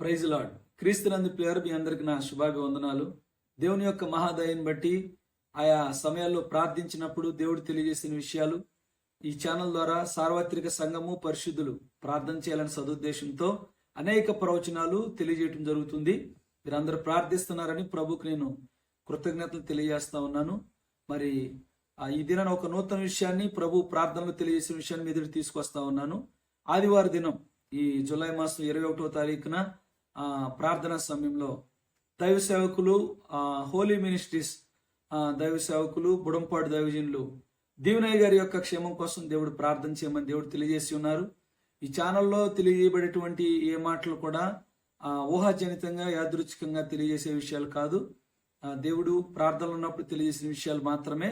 Praise lord క్రీస్తునందు ప్లేయర్ మీ అందరికి నా శుభాభివందనాలు. దేవుని యొక్క మహాదయని బట్టి ఆయా సమయాల్లో ప్రార్థించినప్పుడు దేవుడు తెలియజేసిన విషయాలు ఈ ఛానల్ ద్వారా సార్వత్రిక సంఘము పరిశుద్ధులు ప్రార్థన చేయాలని సదుద్దేశంతో అనేక ప్రవచనాలు తెలియజేయటం జరుగుతుంది. మీరందరూ ప్రార్థిస్తున్నారని ప్రభుకు నేను కృతజ్ఞతలు తెలియజేస్తా ఉన్నాను. మరి ఈ దినం ఒక నూతన విషయాన్ని ప్రభు ప్రార్థనలు తెలియజేసిన విషయాన్ని ఎదురు తీసుకొస్తా ఉన్నాను. ఆదివారం దినం ఈ జూలై మాసం ఇరవై ఒకటో తారీఖున ప్రార్థనా సమయంలో దైవ సేవకులు హోలీ మినిస్ట్రీస్ దైవ సేవకులు బుడంపాడు దైవజనులు దీవనయ్య గారి యొక్క క్షేమం కోసం దేవుడు ప్రార్థన చేయమని దేవుడు తెలియజేసి ఉన్నారు. ఈ ఛానల్లో తెలియజేయబడేటువంటి ఏ మాటలు కూడా ఊహాజనితంగా యాదృచ్ఛికంగా తెలియజేసే విషయాలు కాదు. దేవుడు ప్రార్థనలు ఉన్నప్పుడు తెలియజేసిన విషయాలు మాత్రమే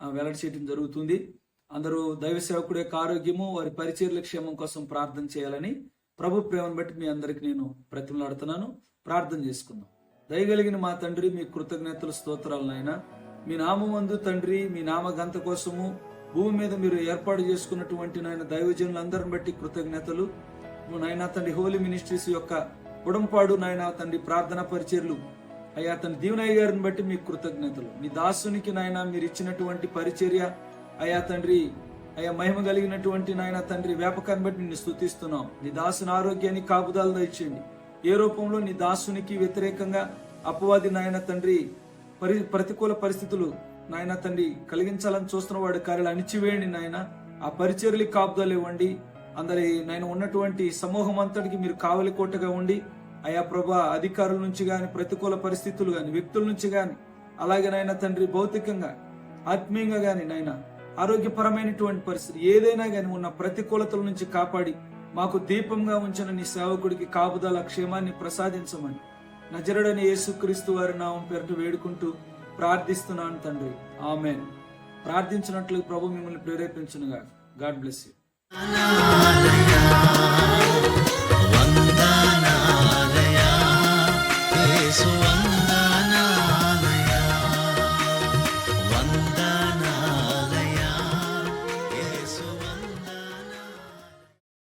వెల్లడి చేయడం జరుగుతుంది. అందరూ దైవ సేవకుడి యొక్క ఆరోగ్యము వారి పరిచర్ల క్షేమం కోసం ప్రార్థన చేయాలని ప్రభు ప్రేమను బట్టి మీ అందరికి నేను ప్రతిమలాడుతున్నాను. ప్రార్థన చేసుకుందాం. దయగలిగిన మా తండ్రి మీ కృతజ్ఞతలు స్తోత్రాలు నాయన. మీ నామందు తండ్రి మీ నామ గంత కోసము భూమి మీద మీరు ఏర్పాటు చేసుకున్నటువంటి నాయన దైవజనులందరిని బట్టి కృతజ్ఞతలు. నాయన తండ్రి హోలీ మినిస్ట్రీస్ యొక్క ఉడంపాడు నాయన తండ్రి ప్రార్థనా పరిచర్లు. అయ్యా తన దీవనయ్య గారిని బట్టి మీకు కృతజ్ఞతలు. మీ దాసునికి నాయన మీరు ఇచ్చినటువంటి పరిచర్య. అయ్యా తండ్రి అయ్యా మహిమ కలిగినటువంటి నాయన తండ్రి వ్యాపకాన్ని బట్టి నిన్ను స్థుతిస్తున్నాం నీ దాసుని ఆరోగ్యాన్ని కాపుదాలు దయచేయండి. ఏ రూపంలో నీ దాసునికి వ్యతిరేకంగా అపవాది నాయన తండ్రి పరి ప్రతికూల పరిస్థితులు నాయన తండ్రి కలిగించాలని చూస్తున్న వాడి కార్యాలు అణిచివేయండి నాయన. ఆ పరిచర్లు కాపుదాలు ఇవ్వండి. అందరి నాయన ఉన్నటువంటి సమూహం అంతటికి మీరు కావలి కోటగా ఉండి అయా ప్రభా అధికారుల నుంచి కానీ ప్రతికూల పరిస్థితులు కానీ వ్యక్తుల నుంచి కానీ అలాగే నాయన తండ్రి భౌతికంగా ఆత్మీయంగా కానీ నాయన ఆరోగ్యపరమైనటువంటి పరిస్థితి ఏదైనా కానీ ఉన్న ప్రతికూలతల నుంచి కాపాడి మాకు దీపంగా ఉంచిన నీ సేవకుడికి కాపుదల క్షేమాన్ని ప్రసాదించమని నజరుడని యేసుక్రీస్తు వారి నామం పేరుట వేడుకుంటూ ప్రార్థిస్తున్నాను తండ్రి. ఆమెన్. ప్రార్థించినట్లు ప్రభు మిమ్మల్ని ప్రేరేపించునుగా గాడ్ బ్లెస్ యూ. వందనాలయా.